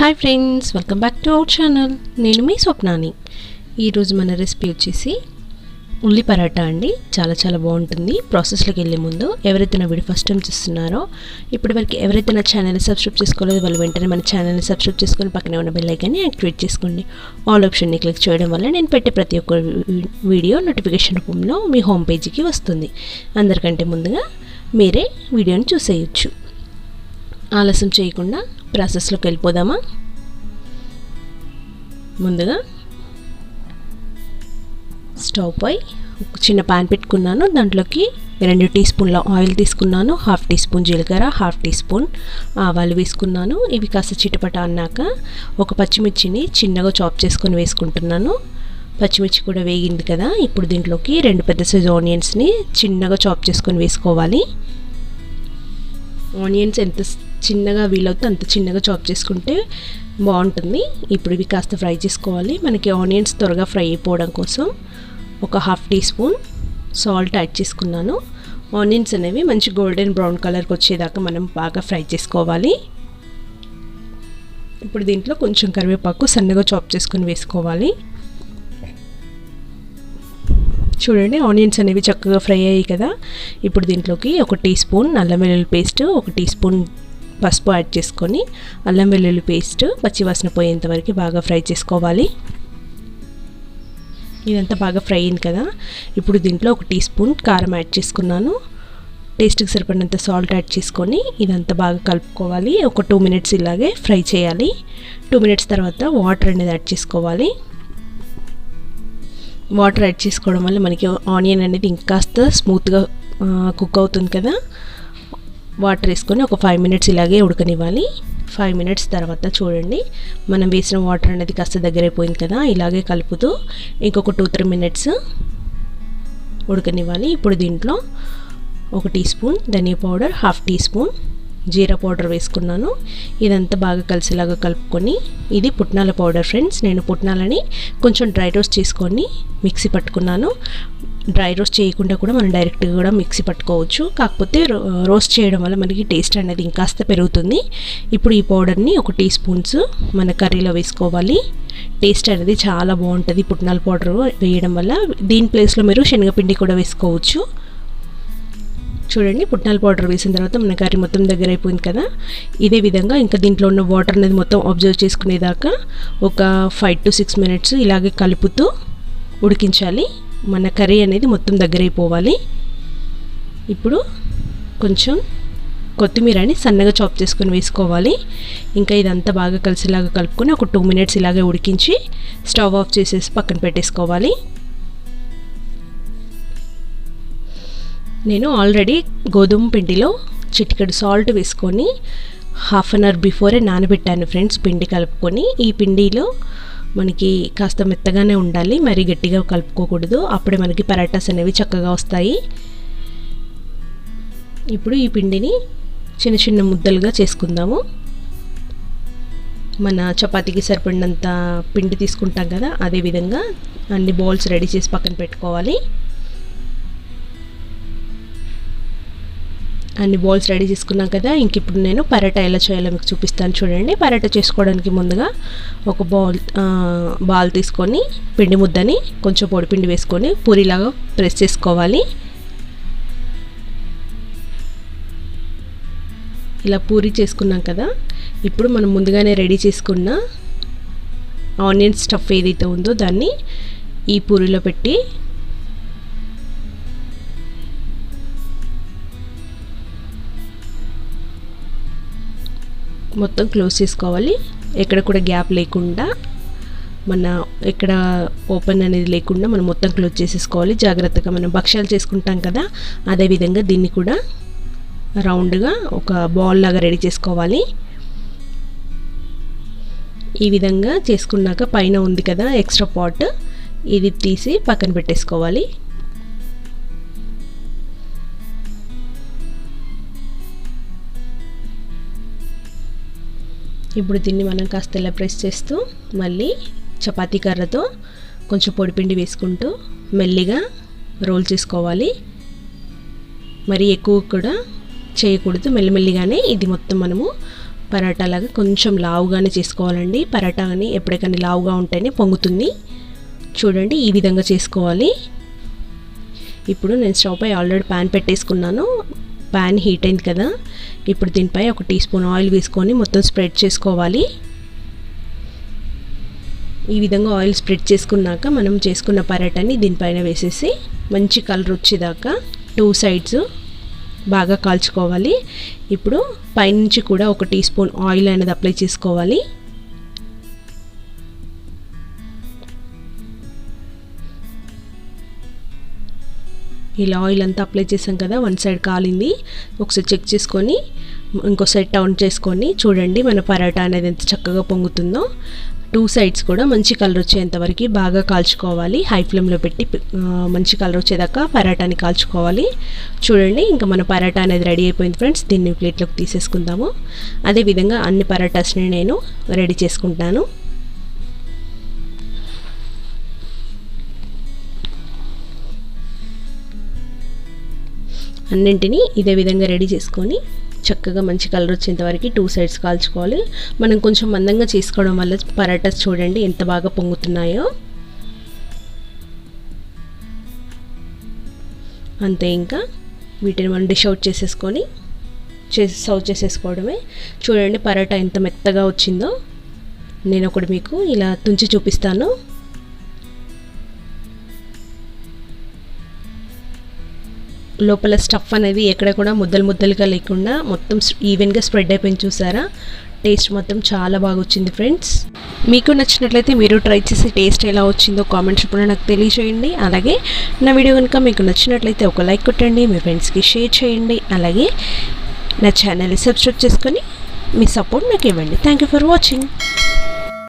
Hi friends welcome back to our channel. నేను మీ స్వప్నాని. ఈరోజు మన రెసిపీ వచ్చేసి ఉల్లి పరాటా అండి. చాలా చాలా బాగుంటుంది. ప్రాసెస్లోకి వెళ్ళే ముందు ఎవరైతే నా వీడియో ఫస్ట్ టైం చూస్తున్నారో ఇప్పటి వరకు ఎవరైతే నా ఛానల్ని సబ్స్క్రైబ్ చేసుకోలేదు వాళ్ళు వెంటనే మన ఛానల్ని సబ్స్క్రైబ్ చేసుకొని పక్కనే ఉన్న బెల్లైకాన్ని యాక్టివేట్ చేసుకోండి. ఆల్ ఆప్షన్ని క్లిక్ చేయడం వల్ల నేను పెట్టే ప్రతి ఒక్క వీడియో నోటిఫికేషన్ రూపంలో మీ హోమ్ పేజీకి వస్తుంది. అందరికంటే ముందుగా మీరే వీడియోని చూసేయచ్చు. ఆలస్యం చేయకుండా ప్రాసెస్లోకి వెళ్ళిపోదామా? ముందుగా స్టవ్ పై ఒక చిన్న పాన్ పెట్టుకున్నాను. దాంట్లోకి రెండు టీ స్పూన్ల ఆయిల్ తీసుకున్నాను. హాఫ్ టీ స్పూన్ జీలకర్ర హాఫ్ టీ స్పూన్ ఆవాలు వేసుకున్నాను. ఇవి కాస్త చిటపట అన్నాక ఒక పచ్చిమిర్చిని చిన్నగా చాప్ చేసుకొని వేసుకుంటున్నాను. పచ్చిమిర్చి కూడా వేగింది కదా ఇప్పుడు దీంట్లోకి రెండు పెద్ద సైజు ఆనియన్స్ని చిన్నగా చాప్ చేసుకొని వేసుకోవాలి. ఆనియన్స్ ఎంత చిన్నగా వీలవుతే అంత చిన్నగా చాప్ చేసుకుంటే బాగుంటుంది. ఇప్పుడు ఇవి కాస్త ఫ్రై చేసుకోవాలి. మనకి ఆనియన్స్ త్వరగా ఫ్రై అయిపోవడం కోసం ఒక half teaspoon salt add చేసుకున్నాను. ఆనియన్స్ అనేవి మంచి గోల్డెన్ బ్రౌన్ కలర్కి వచ్చేదాకా మనం బాగా ఫ్రై చేసుకోవాలి. ఇప్పుడు దీంట్లో కొంచెం కరివేపాకు సన్నగా చాప్ చేసుకుని వేసుకోవాలి. చూడండి ఆనియన్స్ అనేవి చక్కగా ఫ్రై అయ్యాయి కదా. ఇప్పుడు దీంట్లోకి ఒక టీ స్పూన్ నల్ల వెల్లుల్లి పేస్ట్ ఒక టీ స్పూన్ పసుపు యాడ్ చేసుకొని అల్లం వెల్లుల్లి పేస్ట్ పచ్చివాసన పోయేంత వరకు బాగా ఫ్రై చేసుకోవాలి. ఇదంతా బాగా ఫ్రై అయింది కదా. ఇప్పుడు దీంట్లో ఒక టీ స్పూన్ కారం యాడ్ చేసుకున్నాను. టేస్ట్కి సరిపడినంత సాల్ట్ యాడ్ చేసుకొని ఇదంతా బాగా కలుపుకోవాలి. ఒక టూ మినిట్స్ ఇలాగే ఫ్రై చేయాలి. టూ మినిట్స్ తర్వాత వాటర్ అనేది యాడ్ చేసుకోవాలి. వాటర్ యాడ్ చేసుకోవడం వల్ల మనకి ఆనియన్ అనేది ఇంకాస్త స్మూత్గా కుక్ అవుతుంది కదా. వాటర్ వేసుకొని ఒక ఫైవ్ మినిట్స్ ఇలాగే ఉడకనివ్వాలి. ఫైవ్ మినిట్స్ తర్వాత చూడండి మనం వేసిన వాటర్ అనేది కాస్త దగ్గర అయిపోయింది కదా ఇలాగే కలుపుతూ ఇంకొక టూ త్రీ మినిట్స్ ఉడకనివ్వాలి. ఇప్పుడు దీంట్లో ఒక టీ స్పూన్ ధనియా పౌడర్ హాఫ్ టీ స్పూన్ జీరా పౌడర్ వేసుకున్నాను. ఇదంతా బాగా కలిసేలాగా కలుపుకొని ఇది పుట్నాల పౌడర్ ఫ్రెండ్స్ నేను పుట్నాలని కొంచెం డ్రై రోస్ట్ చేసుకొని మిక్సీ పట్టుకున్నాను. డ్రై రోస్ట్ చేయకుండా కూడా మనం డైరెక్ట్గా కూడా మిక్సీ పట్టుకోవచ్చు. కాకపోతే రోస్ట్ చేయడం వల్ల మనకి టేస్ట్ అనేది ఇంకాస్త పెరుగుతుంది. ఇప్పుడు ఈ పౌడర్ని ఒక టీ స్పూన్స్ మన కర్రీలో వేసుకోవాలి. టేస్ట్ అనేది చాలా బాగుంటుంది పుట్నాల పౌడర్ వేయడం వల్ల. దీని ప్లేస్లో మీరు శనగపిండి కూడా వేసుకోవచ్చు. చూడండి పుట్నాల పౌడర్ వేసిన తర్వాత మన కర్రీ మొత్తం దగ్గర అయిపోయింది కదా. ఇదే విధంగా ఇంకా దీంట్లో ఉన్న వాటర్ అనేది మొత్తం అబ్జర్వ్ చేసుకునేదాకా ఒక ఫైవ్ టు సిక్స్ మినిట్స్ ఇలాగే కలుపుతూ ఉడికించాలి. మన కర్రీ అనేది మొత్తం దగ్గర అయిపోవాలి. ఇప్పుడు కొంచెం కొత్తిమీరని సన్నగా చాప్ చేసుకొని వేసుకోవాలి. ఇంకా ఇదంతా బాగా కలిసిలాగా కలుపుకొని ఒక టూ మినిట్స్ ఇలాగే ఉడికించి స్టవ్ ఆఫ్ చేసేసి పక్కన పెట్టేసుకోవాలి. నేను ఆల్రెడీ గోధుమ పిండిలో చిటికెడు సాల్ట్ వేసుకొని హాఫ్ అన్ అవర్ బిఫోరే నానబెట్టాను ఫ్రెండ్స్ పిండి కలుపుకొని. ఈ పిండిలో మనకి కాస్త మెత్తగానే ఉండాలి మరీ గట్టిగా కలుపుకోకూడదు. అప్పుడే మనకి పరాటాస్ అనేవి చక్కగా వస్తాయి. ఇప్పుడు ఈ పిండిని చిన్న చిన్న ముద్దలుగా చేసుకుందాము. మన చపాతీకి సరిపడినంత పిండి తీసుకుంటాం కదా అదేవిధంగా అన్ని బౌల్స్ రెడీ చేసి పక్కన పెట్టుకోవాలి. అన్ని బౌల్స్ రెడీ చేసుకున్నాం కదా. ఇంక ఇప్పుడు నేను పరాటా ఎలా చేయాలో మీకు చూపిస్తాను చూడండి. పరాటా చేసుకోవడానికి ముందుగా ఒక బౌల్ బాల్ తీసుకొని పిండి ముద్దని కొంచెం పొడి పిండి వేసుకొని పూరిలాగా ప్రెస్ చేసుకోవాలి. ఇలా పూరి చేసుకున్నాం కదా. ఇప్పుడు మనం ముందుగానే రెడీ చేసుకున్న ఆనియన్ స్టఫ్ ఏదైతే ఉందో దాన్ని ఈ పూరిలో పెట్టి మొత్తం క్లోజ్ చేసుకోవాలి. ఎక్కడ కూడా గ్యాప్ లేకుండా మన ఎక్కడ ఓపెన్ అనేది లేకుండా మనం మొత్తం క్లోజ్ చేసేసుకోవాలి. జాగ్రత్తగా మనం భక్ష్యాలు చేసుకుంటాం కదా అదేవిధంగా దీన్ని కూడా రౌండ్గా ఒక బాల్ లాగా రెడీ చేసుకోవాలి. ఈ విధంగా చేసుకున్నాక పైన ఉంది కదా ఎక్స్ట్రా పాట్ ఇది తీసి పక్కన పెట్టేసుకోవాలి. ఇప్పుడు దీన్ని మనం కాస్త ఇలా ప్రెస్ చేస్తూ మళ్ళీ చపాతీ కర్రతో కొంచెం పొడిపిండి వేసుకుంటూ మెల్లిగా రోల్ చేసుకోవాలి. మరి ఎక్కువ కూడా చేయకూడదు. మెల్లిమెల్లిగానే ఇది మొత్తం మనము పరాటా లాగా కొంచెం లావుగానే చేసుకోవాలండి. పరాటా అని ఎప్పటికైనా లావుగా ఉంటేనే పొంగుతుంది. చూడండి ఈ విధంగా చేసుకోవాలి. ఇప్పుడు నేను స్టవ్ పై ఆల్రెడీ ప్యాన్ పెట్టేసుకున్నాను. ప్యాన్ హీట్ అయింది కదా ఇప్పుడు దీనిపై ఒక టీ స్పూన్ ఆయిల్ వేసుకొని మొత్తం స్ప్రెడ్ చేసుకోవాలి. ఈ విధంగా ఆయిల్ స్ప్రెడ్ చేసుకున్నాక మనం చేసుకున్న పరాటాని దీనిపైన వేసేసి మంచి కలర్ వచ్చేదాకా టూ సైడ్స్ బాగా కాల్చుకోవాలి. ఇప్పుడు పైనుంచి కూడా ఒక టీ స్పూన్ ఆయిల్ అనేది అప్లై చేసుకోవాలి. ఇలా ఆయిల్ అంతా అప్లై చేసాం కదా వన్ సైడ్ కాలింది. ఒకసారి చెక్ చేసుకొని ఇంకో సైడ్ టౌన్ చేసుకొని చూడండి మన పరాటా అనేది ఎంత చక్కగా పొంగుతుందో. టూ సైడ్స్ కూడా మంచి కలర్ వచ్చేంతవరకు బాగా కాల్చుకోవాలి. హై ఫ్లేమ్లో పెట్టి మంచి కలర్ వచ్చేదాకా పరాటాని కాల్చుకోవాలి. చూడండి ఇంకా మన పరాటా అనేది రెడీ అయిపోయింది ఫ్రెండ్స్. దీన్ని ప్లేట్లోకి తీసేసుకుందాము. అదేవిధంగా అన్ని పరాటాస్ని నేను రెడీ చేసుకుంటాను. అన్నింటినీ ఇదే విధంగా రెడీ చేసుకొని చక్కగా మంచి కలర్ వచ్చేంత వరకు టూ సైడ్స్ కాల్చుకోవాలి. మనం కొంచెం మందంగా చేసుకోవడం వల్ల పరాటాస్ చూడండి ఎంత బాగా పొంగుతున్నాయో. అంతే ఇంకా వీటిని మనం డిష్ అవుట్ చేసేసుకొని చేసి సర్వ్ చేసేసుకోవడమే. చూడండి పరాటా ఎంత మెత్తగా వచ్చిందో. నేను ఒకటి మీకు ఇలా తుంచి చూపిస్తాను. లోపల స్టఫ్ అనేది ఎక్కడ కూడా ముద్దలు ముద్దలుగా లేకుండా మొత్తం ఈవెన్గా స్ప్రెడ్ అయిపోయింది చూసారా? టేస్ట్ మొత్తం చాలా బాగా వచ్చింది ఫ్రెండ్స్ మీకు నచ్చినట్లయితే మీరు ట్రై చేసి టేస్ట్ ఎలా వచ్చిందో కామెంట్స్ కూడా నాకు తెలియజేయండి. అలాగే నా వీడియో కనుక మీకు నచ్చినట్లయితే ఒక లైక్ కొట్టండి మీ ఫ్రెండ్స్కి షేర్ చేయండి. అలాగే నా ఛానల్ని సబ్స్క్రైబ్ చేసుకొని మీ సపోర్ట్ నాకు ఇవ్వండి. Thank you for watching